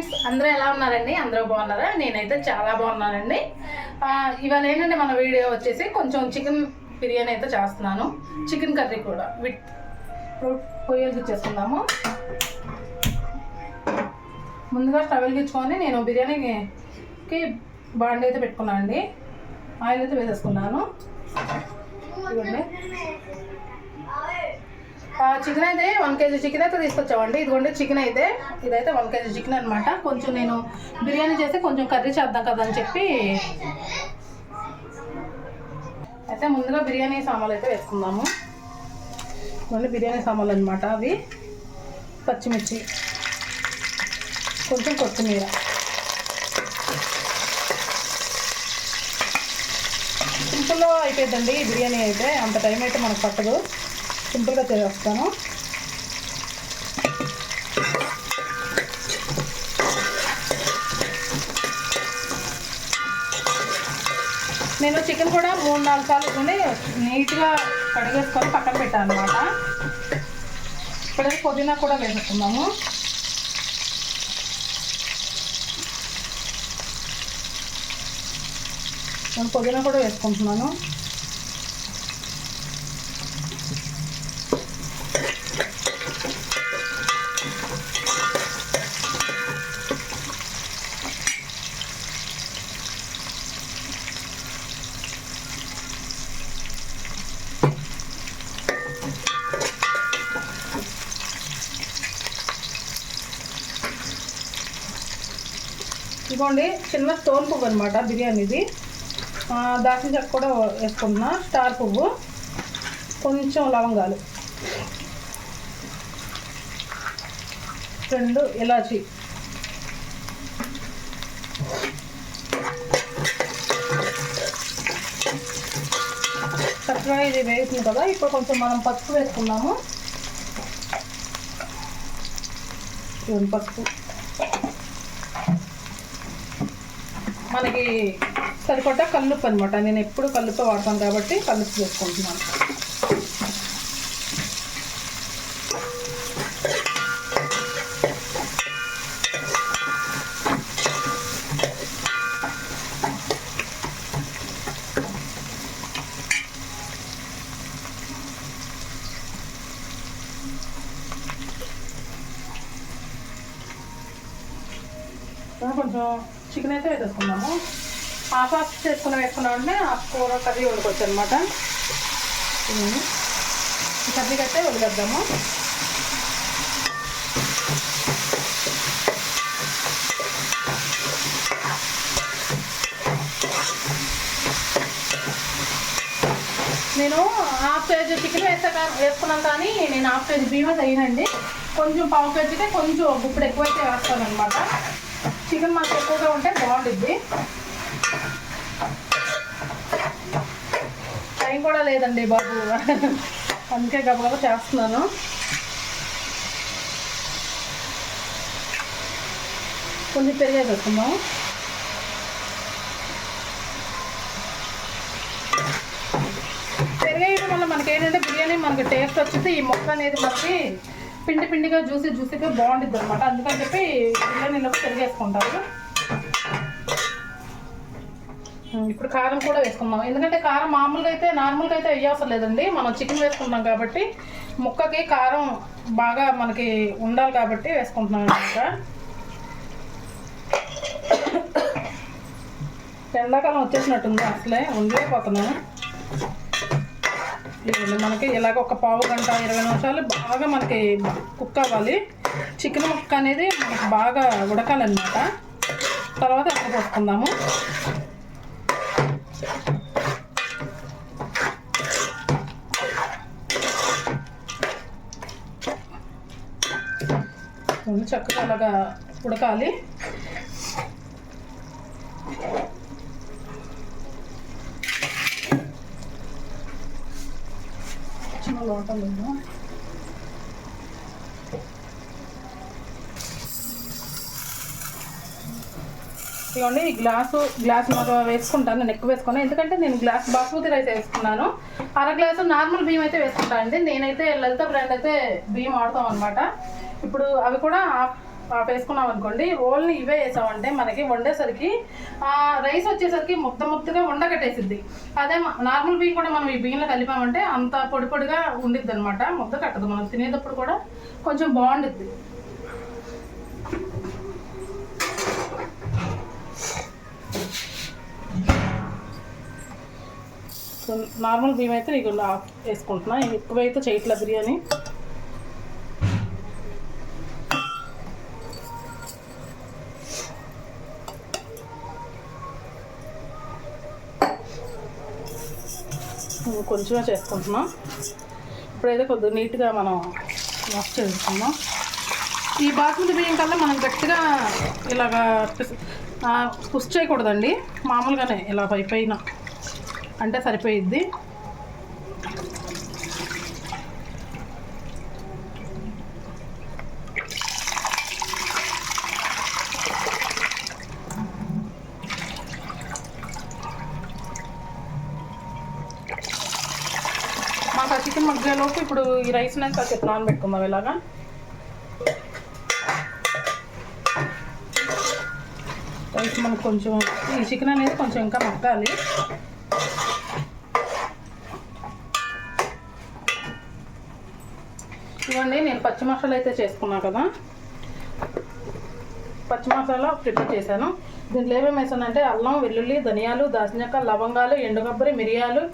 Friends అందరూ ఎలా ఉన్నారండి? అందరూ బాగున్నారా? నేనైతే చాలా బాగున్నానండి. ఇవాళ ఏంటంటే మన వీడియో వచ్చేసి కొంచెం చికెన్ బిర్యానీ అయితే చేస్తున్నాను. చికెన్ కర్రీ కూడా. విత్ పొయ్యలు చేసుకుందాము ముందుగా స్టవెల్ గిచ్చుకొని నేను బిర్యానీకి బాండి అయితే పెట్టుకున్నాను అండి ఆయిల్ అయితే వేసేసుకున్నాను. ఇవ్వండి చికెన్ అయితే వన్ కేజీ చికెన్ అయితే తీసుకొచ్చామండి. ఇదిగోండి చికెన్ అయితే ఇదైతే వన్ కేజీ చికెన్ అనమాట కొంచెం నేను బిర్యానీ చేస్తే కొంచెం కర్రీ చేద్దాం కదా అని చెప్పి అయితే ముందుగా బిర్యానీ సామాన్లు అయితే వేసుకుందాము. ఇదిగోండి బిర్యానీ సామాన్లు అనమాట అవి. పచ్చిమిర్చి కొంచెం కొత్తిమీర. సింపుల్లో అయిపోయిందండి బిర్యానీ అయితే. అంత టైం అయితే మనకు పట్టదు. సింపుల్గా తెరేస్తాను నేను చికెన్ కూడా మూడు నాలుగు సార్లు కొన్ని నీట్గా కడిగేసుకొని పక్కన పెట్టాను అనమాట ఇప్పుడు పుదీనా కూడా వేసుకుందాము నేను పుదీనా కూడా వేసుకుంటున్నాను. ఇదిగోండి చిన్న స్టోన్ పువ్వు అనమాట బిర్యానీది. దాచిన చెక్క కూడా వేసుకుంటున్నా స్టార్ పువ్వు. కొంచెం లవంగాలు. రెండు ఇలాచి. చక్కగా ఇది వేసింది కదా ఇప్పుడు కొంచెం మనం పసుపు వేసుకున్నాము పసుపు. మనకి సరిపడ్డ కల్లుప్పు అనమాట నేను ఎప్పుడు కల్లుప్పు వాడతాను కాబట్టి కల్లుప్పు వేసుకుంటున్నాను కొంచెం చికెన్ అయితే వేసేసుకుందాము హాఫ్ హాఫ్ చేసుకుని వేసుకున్నాం అంటే ఆ కూర కర్రీ వండుకోవచ్చు అనమాట ఈ కర్రీకి అయితే వదిలేద్దాము నేను హాఫ్ కేజీ చికెన్ వేసా వేసుకున్నాను కానీ నేను హాఫ్ కేజీ బియ్యం తగినండి. కొంచెం పావు కేజీకే కొంచెం గుప్పుడు ఎక్కువైతే వేస్తాను అనమాట చికెన్ మాకు ఎక్కువగా ఉంటే బాగుంటుంది టైం కూడా లేదండి బాబు. అందుకే గబగబ చేస్తున్నాను. కొంచెం పెరిగేసేస్తున్నాం పెరిగేయడం వల్ల మనకి ఏంటంటే బిర్యానీ మనకి టేస్ట్ వచ్చింది ఈ మొక్క అనేది మనకి పిండి పిండిగా జ్యూసీ జ్యూసీగా బాగుంటుంది అనమాట అందుకని చెప్పి బిర్యానీలో పెరిగేసుకుంటారు. ఇప్పుడు కారం కూడా వేసుకుందాం. ఎందుకంటే కారం మామూలుగా అయితే నార్మల్గా అయితే వేయవసరం లేదండి. మనం చికెన్ వేసుకుంటున్నాం కాబట్టి ముక్కకి కారం బాగా మనకి ఉండాలి కాబట్టి వేసుకుంటున్నాం అనమాట ఎండాకాలం వచ్చేసినట్టుంది అసలే ఉండలేకపోతున్నాను మనకి ఇలాగ ఒక పావు గంట ఇరవై నిమిషాలు బాగా మనకి కుక్ అవ్వాలి. చికెన్ ముక్క అనేది మనకి బాగా ఉడకాలన్నమాట. తర్వాత అక్కడ పోసుకుందాము. చక్కగా అలాగా ఉడకాలి. చిన్న లోటం లేదు ఇదిగోండి ఈ గ్లాసు గ్లాస్ మరో వేసుకుంటాను నేను ఎక్కువ వేసుకున్నాను ఎందుకంటే నేను గ్లాస్ బాస్మతి రైస్ వేసుకున్నాను. అర గ్లాసు నార్మల్ బియ్యం అయితే వేసుకుంటాను అండి. నేనైతే లలిత బ్రాండ్ అయితే బియ్యం వాడతాం అనమాట ఇప్పుడు అవి కూడా వేసుకున్నాం అనుకోండి ఓన్లీ ఇవే వేసామంటే మనకి వండేసరికి ఆ రైస్ వచ్చేసరికి ముద్ద ముద్దగా ఉండకట్టేసిద్ది అదే నార్మల్ బియ్యం కూడా మనం ఈ బియ్యంలో కలిపామంటే అంత పొడి పొడిగా ఉండిద్ది అనమాట ముద్ద కట్టదు. మనం తినేటప్పుడు కూడా కొంచెం బాగుండిద్ది. నార్మల్ బియ్యం అయితే నీకు వేసుకుంటున్నా. ఎక్కువైతే చేయట్లే బిర్యానీ. కొంచెమే చేసుకుంటున్నాం. ఇప్పుడైతే కొద్దిగా నీట్గా మనం వాష్ చేసుకుందాం. ఈ బాస్మతి బియ్యం కల్లా మనం గట్టిగా ఇలాగా పిస్- పుష్ చేయకూడదండి. మామూలుగానే ఇలా పై పైన అంటే సరిపోయిద్ది మాకు ఆ చికెన్ మగ్గలోపు ఇప్పుడు ఈ రైస్ నేను కాసేపు నానబెట్టుకుందాం ఇలాగా. రైస్ మనకు కొంచెం ఈ చికెన్ అనేది కొంచెం ఇంకా మగ్గాలి. ఇవ్వండి నేను పచ్చి మసాలా అయితే చేసుకున్నా కదా. పచ్చి మసాలా ప్రిపేర్ చేశాను. దీంట్లో ఏమేమి వేసానంటే అల్లం వెల్లుల్లి ధనియాలు దాల్చినక్క లవంగాలు ఎండుగబ్బరి మిరియాలు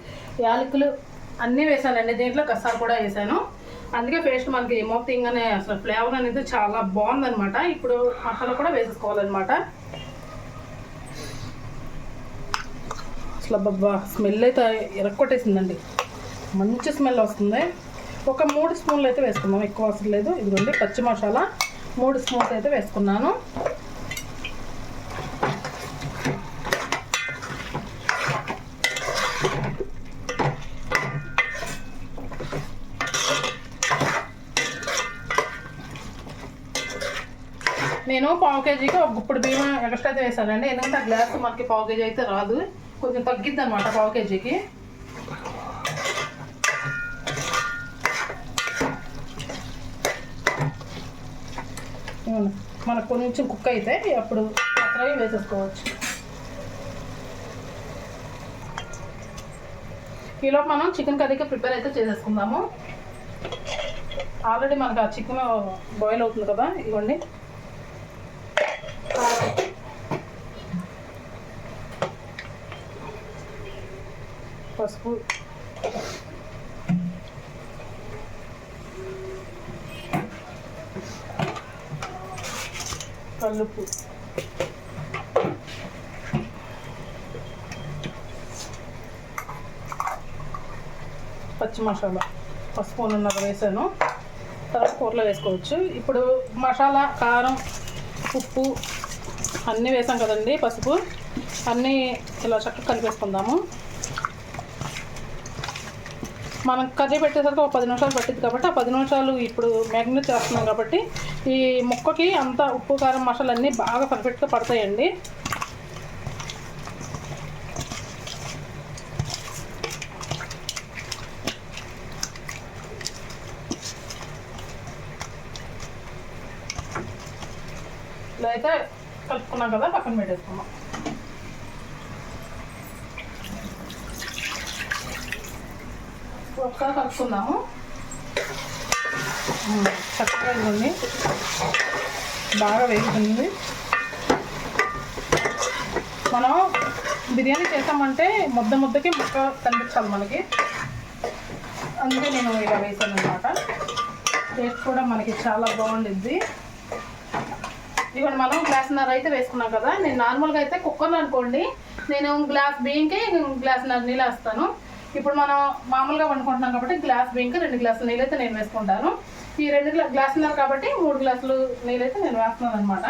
యాలకులు అన్నీ వేసానండి దీంట్లో కసాలు కూడా వేసాను. అందుకే పేస్ట్ మనకి ఏమవుతుంది అనే అసలు ఫ్లేవర్ అనేది చాలా బాగుందనమాట ఇప్పుడు మసాలా కూడా వేసేసుకోవాలన్నమాట. అసలు బాబా స్మెల్ అయితే ఎరక్కొట్టేసిందండి. మంచి స్మెల్ వస్తుంది. ఒక మూడు స్పూన్లు అయితే వేసుకున్నాం ఎక్కువ అవసరం లేదు. ఇదిగోండి పచ్చి మసాలా. మూడు స్పూన్స్ అయితే వేసుకున్నాను. నేను పావు కేజీకి ఒక గుప్పుడు బియ్యం ఎక్స్ట్రా అయితే వేసానండి ఎందుకంటే ఆ గ్లాస్ మనకి పావు కేజీ అయితే రాదు. కొంచెం తగ్గిద్ది అనమాట పావు కేజీకి. మనకు కొంచెం కుక్ అయితే అప్పుడు అక్కడ వేసేసుకోవచ్చు. ఈలో మనం చికెన్ కర్రీకి ప్రిపేర్ అయితే చేసేసుకుందాము. ఆల్రెడీ మనకు ఆ చికెన్ బాయిల్ అవుతుంది కదా ఇవ్వండి పసుపు. కల్లుపు పచ్చి మసాలా. పసుపు ఉన్నర వేసాను. తర్వాత కూరలో వేసుకోవచ్చు. ఇప్పుడు మసాలా కారం ఉప్పు అన్నీ వేసాం కదండి పసుపు. అన్నీ ఇలా చక్కగా కలిపేసుకుందాము. మనం కర్రీ పెట్టేసరికి ఒక పది నిమిషాలు పట్టింది కాబట్టి ఆ పది నిమిషాలు ఇప్పుడు మ్యాగ్నేట్ చేస్తున్నాం కాబట్టి ఈ ముక్కకి అంతా ఉప్పు కారం మసాలా అన్నీ బాగా పర్ఫెక్ట్గా పడతాయండి ఇలా అయితే కలుపుకున్నాం కదా పక్కన పెట్టేసుకున్నాం. ఒకసారి కలుపుకుందాము. చక్కగా ఇవ్వండి బాగా వేగుతుంది. మనం బిర్యానీ చేసామంటే ముద్ద ముద్దకి ముక్క కనిపించాలి మనకి. అందుకే నేను ఇలా వేసాను అనమాట టేస్ట్ కూడా మనకి చాలా బాగుండిద్ది. ఇవ్వండి మనం గ్లాస్న్నర అయితే వేసుకున్నాం కదా. నేను నార్మల్గా అయితే కుక్కర్లో అనుకోండి. నేను గ్లాస్ బియ్యంకి గ్లాస్న్నర నీళ్ళు వేస్తాను. ఇప్పుడు మనం మామూలుగా వండుకుంటున్నాం కాబట్టి గ్లాస్ బియ్యంకి రెండు గ్లాసులు నీళ్ళు అయితే నేను వేసుకుంటాను. ఈ రెండు గ్లా గ్లాసున్నర కాబట్టి మూడు గ్లాసులు నీళ్ళు అయితే నేను వేస్తున్నాను అనమాట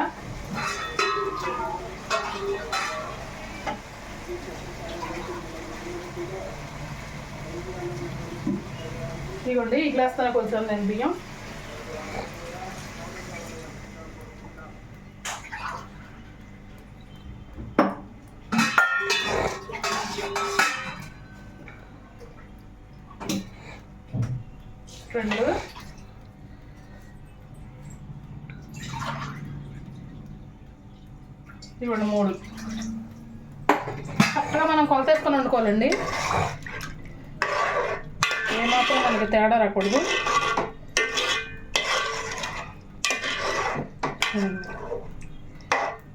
ఇవ్వండి ఈ గ్లాస్ తన కొంచెం నేను బియ్యం. ఇవ్వండి మూడు. అక్కడ మనం కొలత వేసుకొని వండుకోవాలండి. ఏమాత్రం మనకి తేడా రాకూడదు.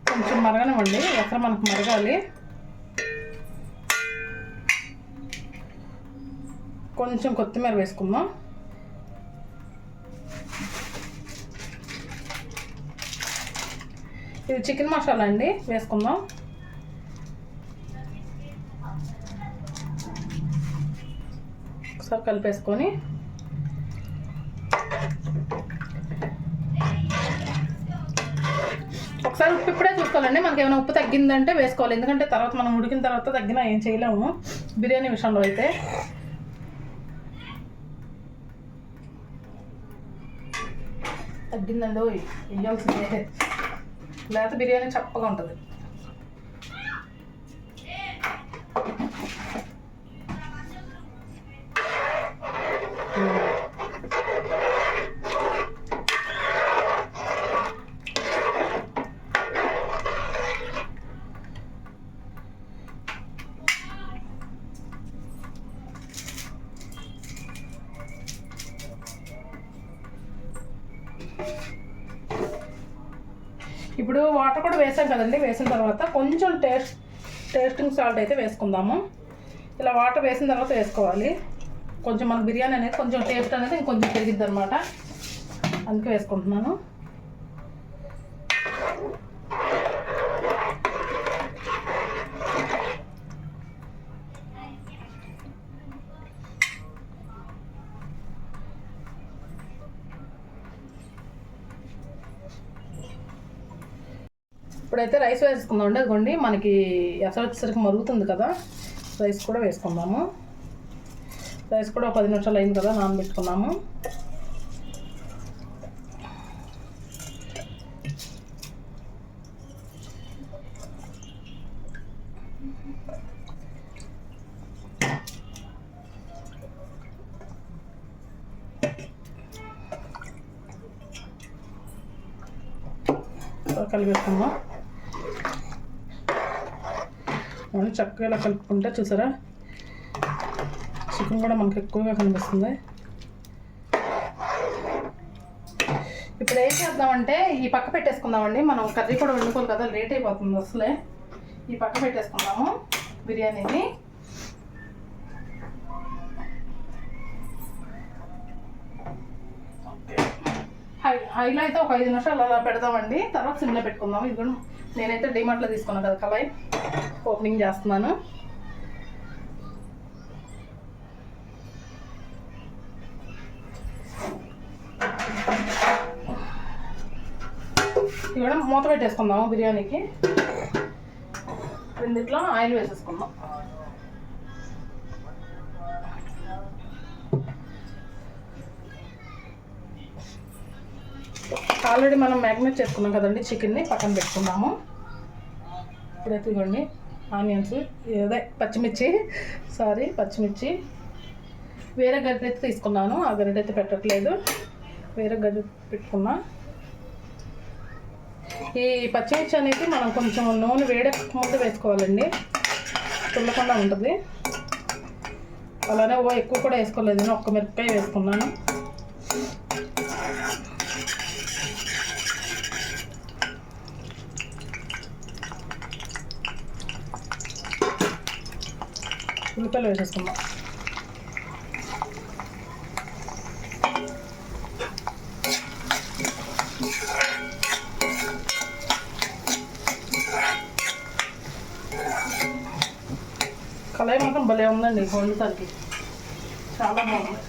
కొంచెం మరగనివ్వండి. ఎక్కడ మనకు మరగాలి. కొంచెం కొత్తిమీర వేసుకుందాం. ఇది చికెన్ మసాలా అండి వేసుకుందాం. ఒకసారి కలిపేసుకొని. ఒకసారి ఉప్పు ఇప్పుడే చూసుకోవాలండి మనకి ఏమైనా ఉప్పు తగ్గిందంటే వేసుకోవాలి. ఎందుకంటే తర్వాత మనం ఉడికిన తర్వాత తగ్గినా ఏం చేయలేము బిర్యానీ విషయంలో అయితే. తగ్గిందండి వేయాల్సిందే లేత బిర్యానీ చప్పగా ఉంటుంది. ఇప్పుడు వాటర్ కూడా వేసాం కదండి వేసిన తర్వాత కొంచెం టేస్ట్ టేస్టింగ్ సాల్ట్ అయితే వేసుకుందాము. ఇలా వాటర్ వేసిన తర్వాత వేసుకోవాలి. కొంచెం మనకు బిర్యానీ అనేది కొంచెం టేస్ట్ అనేది ఇంకొంచెం పెరిగిద్ది అనమాట అందుకే వేసుకుంటున్నాను. ఇప్పుడైతే రైస్ వేసుకుందాం అండి. అదిగోండి మనకి ఎసరు వచ్చేసరికి మరుగుతుంది కదా. రైస్ కూడా వేసుకుందాము. రైస్ కూడా ఒక పది నిమిషాలు అయింది కదా నానబెట్టుకున్నాము. ఇలా కలుపుకుంటే చూసారా? చికెన్ కూడా మనకు ఎక్కువగా కనిపిస్తుంది. ఇప్పుడు ఏం చేద్దామంటే ఈ పక్క పెట్టేసుకుందామండి. మనం కర్రీ కూడా వండుకోవాలి కదా లేట్ అయిపోతుంది అసలే. ఈ పక్క పెట్టేసుకుందాము బిర్యానీని. హై హైలో అయితే ఒక ఐదు నిమిషాలు అలా పెడదామండి. తర్వాత సిమ్లో పెట్టుకుందాం ఇది కూడా నేనైతే డిమార్ట్లో తీసుకున్నాను కదా కళాయి. ఓపెనింగ్ చేస్తున్నాను. ఇక్కడ మూత పెట్టేసుకుందాము బిర్యానీకి. రెండిట్లో ఆయిల్ వేసేసుకుందాం. ఆల్రెడీ మనం మ్యాగ్నేట్ చేసుకున్నాం కదండి చికెన్ని పక్కన పెట్టుకున్నాము ఇప్పుడైతే ఇవ్వండి ఆనియన్స్ అదే పచ్చిమిర్చి సారీ పచ్చిమిర్చి. వేరే గడ్డ అయితే తీసుకున్నాను ఆ గడ్డ అయితే పెట్టట్లేదు. వేరే గడ్డ పెట్టుకున్నా. ఈ పచ్చిమిర్చి అనేది మనం కొంచెం నూనె వేడెక్క ముందు వేసుకోవాలండి. తుల్లకుండా ఉంటుంది. అలానే ఓ ఎక్కువ కూడా వేసుకోలేదు నేను ఒక్క మిరపకాయ వేసుకున్నాను. ఉల్లిపాయలు వేసేసుకుందాం కళాయి మాత్రం భలే ఉందండి వండుతానికి చాలా బాగుంది.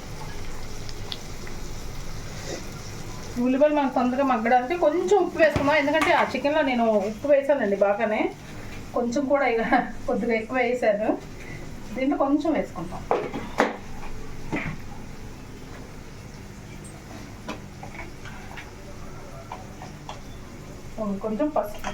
ఉల్లిపాయలు మనకు తొందరగా మగ్గడానికి కొంచెం ఉప్పు వేసుకుందాం. ఎందుకంటే ఆ చికెన్లో నేను ఉప్పు వేసానండి బాగానే. కొంచెం కూడా ఇక కొద్దిగా ఎక్కువ వేసాను. దీంట్లో కొంచెం వేసుకుంటాం. కొంచెం పసుపు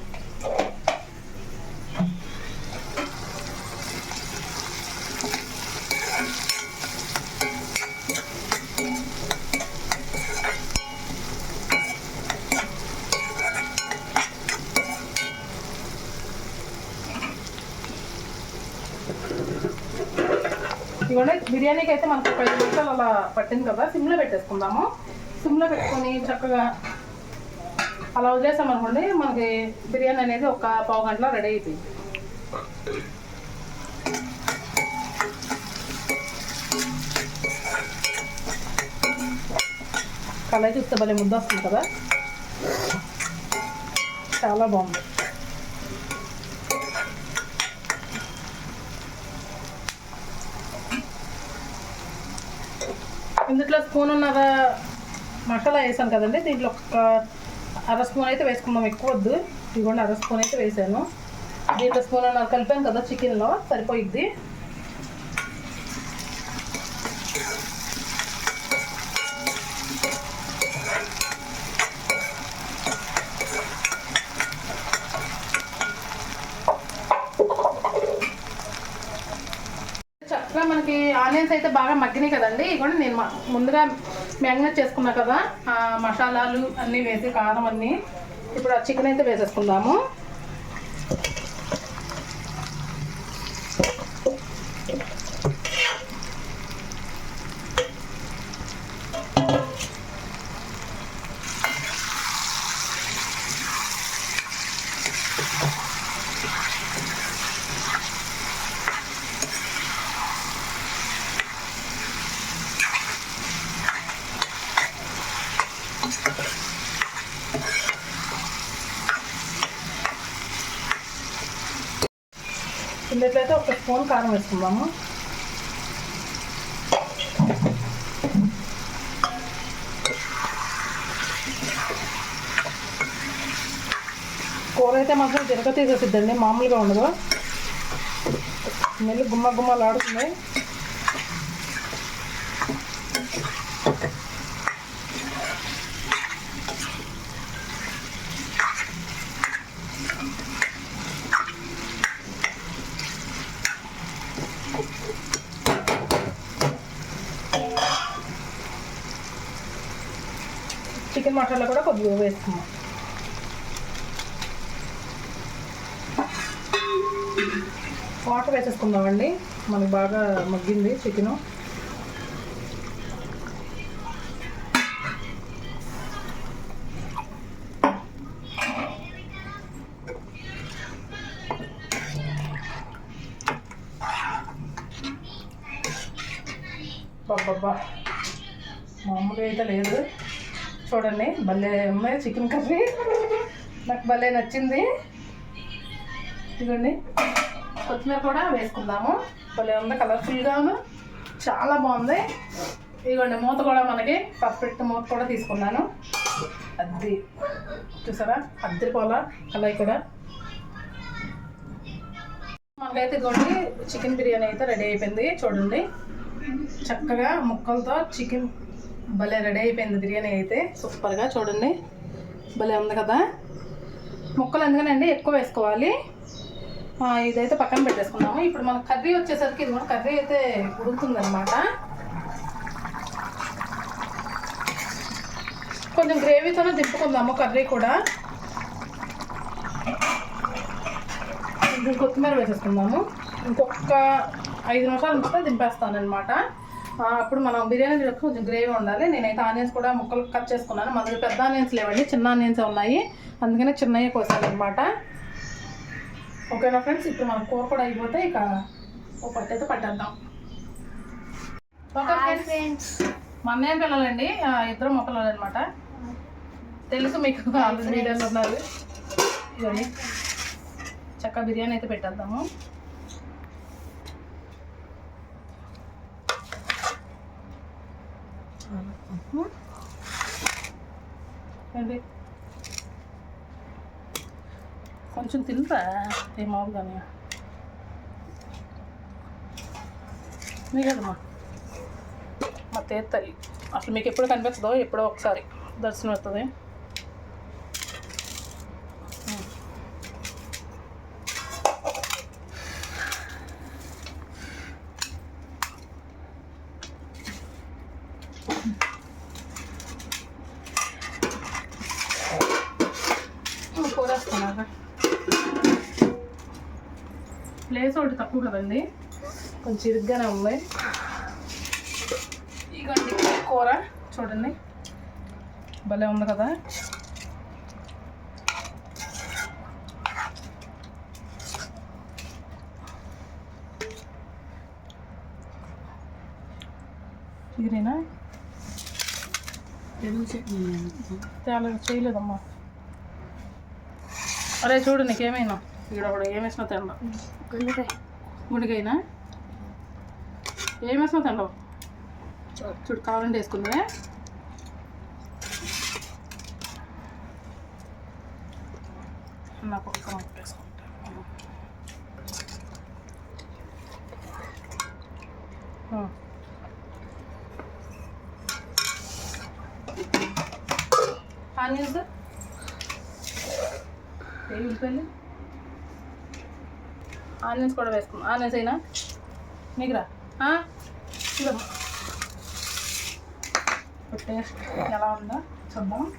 ఇవ్వండి బిర్యానీకి అయితే మనకు ఒక ఐదు నిమిషాలు అలా పట్టింది కదా సిమ్లో పెట్టేసుకుందాము. సిమ్లో పెట్టుకొని చక్కగా అలా వదిలేసాం అనుకోండి మనకి బిర్యానీ అనేది ఒక పావు గంటలో రెడీ అయిపోయింది. కళాయి చూస్తే భలే ముద్ద వస్తుంది కదా. చాలా బాగుంది. ఇందులో స్పూన్ ఉన్నర మసాలా వేసాను కదండి. దీంట్లో ఒక అర స్పూన్ అయితే వేసుకుందాం ఎక్కువ వద్దు. ఇదిగోండి అర స్పూన్ అయితే వేసాను. దీంట్లో స్పూన్ అన్నర కలిపాను కదా చికెన్లో సరిపోయిద్ది చక్కగా మనకి ఆనియన్స్ అయితే బాగా మగ్గినాయి కదండి ఇదిగోండి నేను ముందుగా మ్యాగ్నేట్ చేసుకున్నా కదా ఆ మసాలాలు అన్నీ వేసి కారం అన్నీ. ఇప్పుడు ఆ చికెన్ అయితే వేసేసుకుందాము ఇందులో ఒక స్పూన్ కారం వేసుకుందాము. కూర అయితే మాత్రం తిరగ తీసేసిద్దండి మామూలుగా ఉండదు. నెల్లు గుమ్మ గుమ్మలు ఆడుతుంది చికెన్ మసాలా వేసుకున్నాం వాటర్ వేసేసుకుందామండి మనకి బాగా మగ్గింది చికెను. బాబా మామూలు అయితే లేదు. చూడండి భలే ఉన్నాయి చికెన్ కర్రీ. నాకు భలే నచ్చింది. ఇదిగోండి కొత్తిమీర కూడా వేసుకుందాము. భలే ఉంది కలర్ఫుల్గాను చాలా బాగుంది. ఇదిగోండి మూత కూడా మనకి పర్ఫెక్ట్ మూత కూడా తీసుకున్నాను. అద్ది. చూసారా? అద్దరి పోల ఇక్కడ కూడా. మనకైతే ఇదిగోండి చికెన్ బిర్యానీ అయితే రెడీ అయిపోయింది. చూడండి. చక్కగా ముక్కలతో చికెన్ భలే రెడీ అయిపోయింది బిర్యానీ అయితే. సూపర్గా చూడండి. భలే ఉంది కదా. ముక్కలు ఎందుకనండి ఎక్కువ వేసుకోవాలి. ఇదైతే పక్కన పెట్టేసుకున్నాము ఇప్పుడు మన కర్రీ వచ్చేసరికి ఇది కూడా కర్రీ అయితే ఉడుకుతుంది అనమాట కొంచెం గ్రేవీతోనే దింపుకుందాము కర్రీ కూడా. కొత్తిమీర వేసేసుకుందాము. ఇంకొక ఐదు నిమిషాలు ఉంచితే దింపేస్తాను అనమాట అప్పుడు మనం బిర్యానీ కొంచెం గ్రేవీ ఉండాలి. నేనైతే ఆనియన్స్ కూడా ముక్కలు కట్ చేసుకున్నాను. మన దగ్గర పెద్ద ఆనియన్స్ లేవండి. చిన్న ఆనియన్స్ ఉన్నాయి. అందుకనే చిన్నవి కోసాను అనమాట ఓకేనా ఫ్రెండ్స్? ఇప్పుడు మన కూర కూడా అయిపోతే ఇక ఒక పట్టు అయితే పట్టేద్దాం. ఫ్రెండ్స్. మా అన్నయ్య పిల్లలండి. ఇద్దరు మా పిల్లలు అనమాట తెలుసు మీకు ఆల్రెడీ ఉన్నారు. ఇవన్నీ చక్క బిర్యానీ అయితే పెట్టేద్దాము. కొంచెం తినరా ఏమవు కానీ నీ కదమ్మా? మా తేజ్ తల్లి అసలు మీకు ఎప్పుడు కనిపిస్తుందో ఎప్పుడో ఒకసారి దర్శనం వస్తుంది ప్లేస్ కొంచెం ఇరుగ్గానే ఉంది. ఇగోండి కూర చూడండి. భలే ఉంది కదా. ఇదేనా? పెరుగు చేయలేదమ్మా. అరే చూడు నీకేమైనా? ఇక్కడ ఏమేసినా తిండ గుండెకాయ ఏం ఏమేసినా తిండవు చూడు కావాలంటే వేసుకుందే నాకు ఒక్క ముక్క వేసుకుంటా. ఆనియన్స్ ఏ ఉల్లిపాయలు ఆనియన్స్ కూడా వేసుకుందాం. ఆనియన్స్ అయినా? నీకురా టేస్ట్ ఎలా ఉందో చూద్దాం.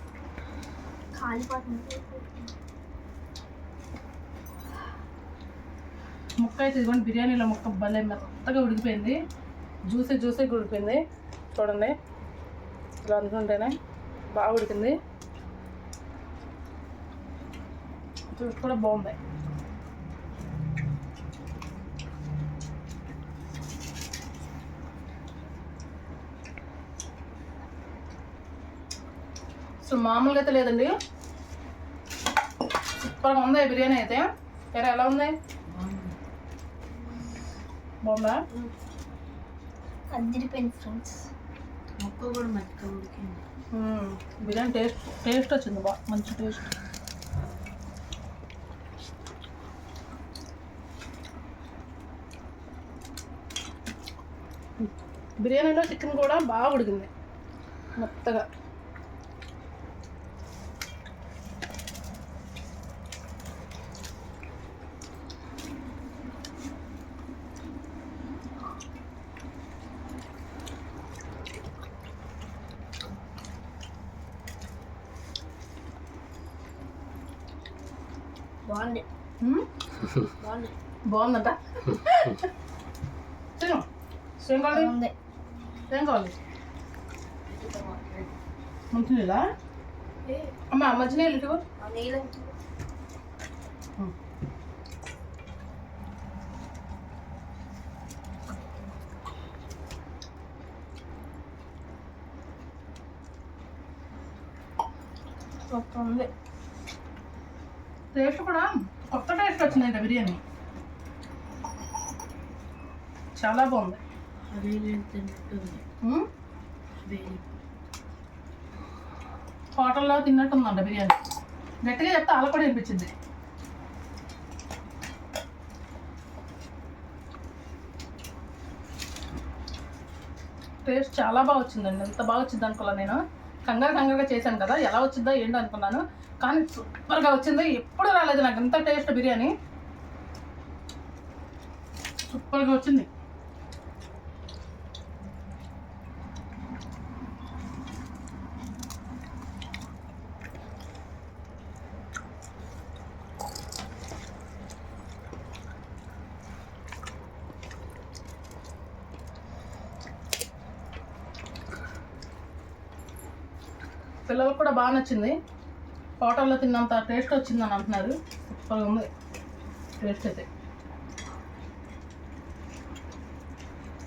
ముక్క అయితే ఇదిగోండి బిర్యానీలో ముక్క భలే మెత్తగా ఉడికిపోయింది. జ్యూసీ జ్యూసీ ఉడికిపోయింది. చూడండి. ఇలా అనుకుంటేనే బాగా ఉడికింది. జ్యూస్ కూడా బాగుంది. అసలు మామూలుగా అయితే లేదండి. సూపర్గా ఉంది బిర్యానీ అయితే. ఎరా ఎలా ఉంది? బాగుందా? అదిరిపోయింది ఫ్రెండ్స్. ముక్క కూడా మెత్తగా ఉడికింది. మ్మ్. బిర్యానీ టేస్ట్ టేస్ట్ వచ్చింది బా మంచి టేస్ట్. బిర్యానీలో చికెన్ కూడా బాగా ఉడికింది. మెత్తగా బాగుంది మ్మ్. బాగుంది బాగుందంట. తిను. ఏం కావాలి ఏం కావాలి మంచినీళ్ళా అమ్మ మంచినీళ్ళు ఇటు. నీళ్ళు. ఉంది. టేస్ట్ కూడా కొత్త టేస్ట్ వచ్చిందంట బిర్యానీ. చాలా బాగుంది. హోటల్లో తిన్నట్టుందంట బిర్యానీ. గట్టిగా చెప్తే అలా కూడా అనిపించింది టేస్ట్ చాలా బాగా వచ్చిందండి. ఎంత బాగా వచ్చింది అనుకోలే నేను. కంగారు కంగారుగా చేశాను కదా ఎలా వచ్చిందో ఏంటో అనుకున్నాను. కానీ సూపర్గా వచ్చింది. ఎప్పుడు రాలేదు నాకు. ఎంత టేస్ట్ బిర్యానీ. సూపర్గా వచ్చింది పిల్లలకు కూడా బాగా నచ్చింది. హోటల్లో తిన్నంత టేస్ట్ వచ్చిందని అంటున్నారు. సూపర్గా ఉంది. టేస్ట్ అయితే.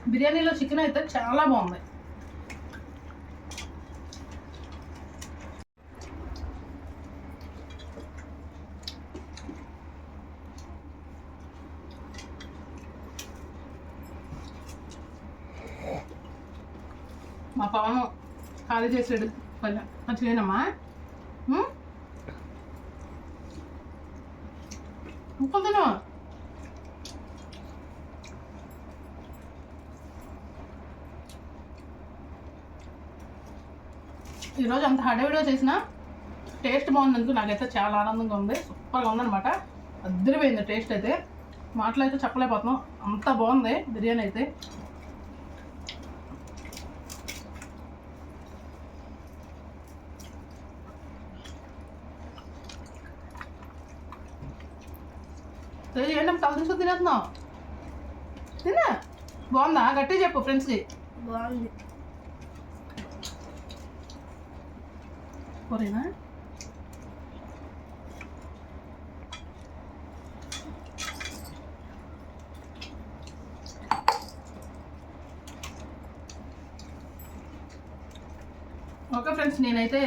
బిర్యానీలో చికెన్ అయితే చాలా బాగుంది. మా పవను ఖాళీ చేసాడు. పల్లె మంచిగానమ్మా ముక్కలు తిను. ఈరోజు అంత హడావిడిగా చేసిన టేస్ట్ బాగుందందుకు నాకైతే చాలా ఆనందంగా ఉంది. సూపర్గా ఉందనమాట అద్దరిపోయింది టేస్ట్ అయితే. మాటలు అయితే చెప్పలేకపోతున్నాం. అంత బాగుంది బిర్యానీ అయితే. ఏంటం తలదించుకు తినేస్తున్నావు? తిన్నా? బాగుందా? గట్టి చెప్పు ఫ్రెండ్స్కి. బాగుంది. కూరేనా? ఓకే ఫ్రెండ్స్ నేనైతే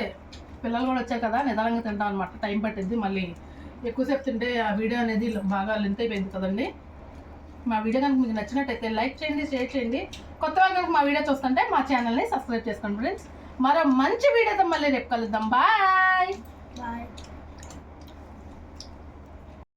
పిల్లలు కూడా వచ్చాయి కదా నిదానంగా తింటాను అనమాట టైం పట్టింది మళ్ళీ. ఎక్కువసేపు తింటే ఆ వీడియో అనేది బాగా లెంత్ అయిపోయింది కదండి. మా వీడియో కనుక మీకు నచ్చినట్టయితే లైక్ చేయండి షేర్ చేయండి. కొత్త వాళ్ళు కనుక మా వీడియో చూస్తుంటే మా ఛానల్ని సబ్స్క్రైబ్ చేసుకోండి ఫ్రెండ్స్ మరో మంచి వీడియోతో మళ్ళీ రేపు కలుద్దాం. బాయ్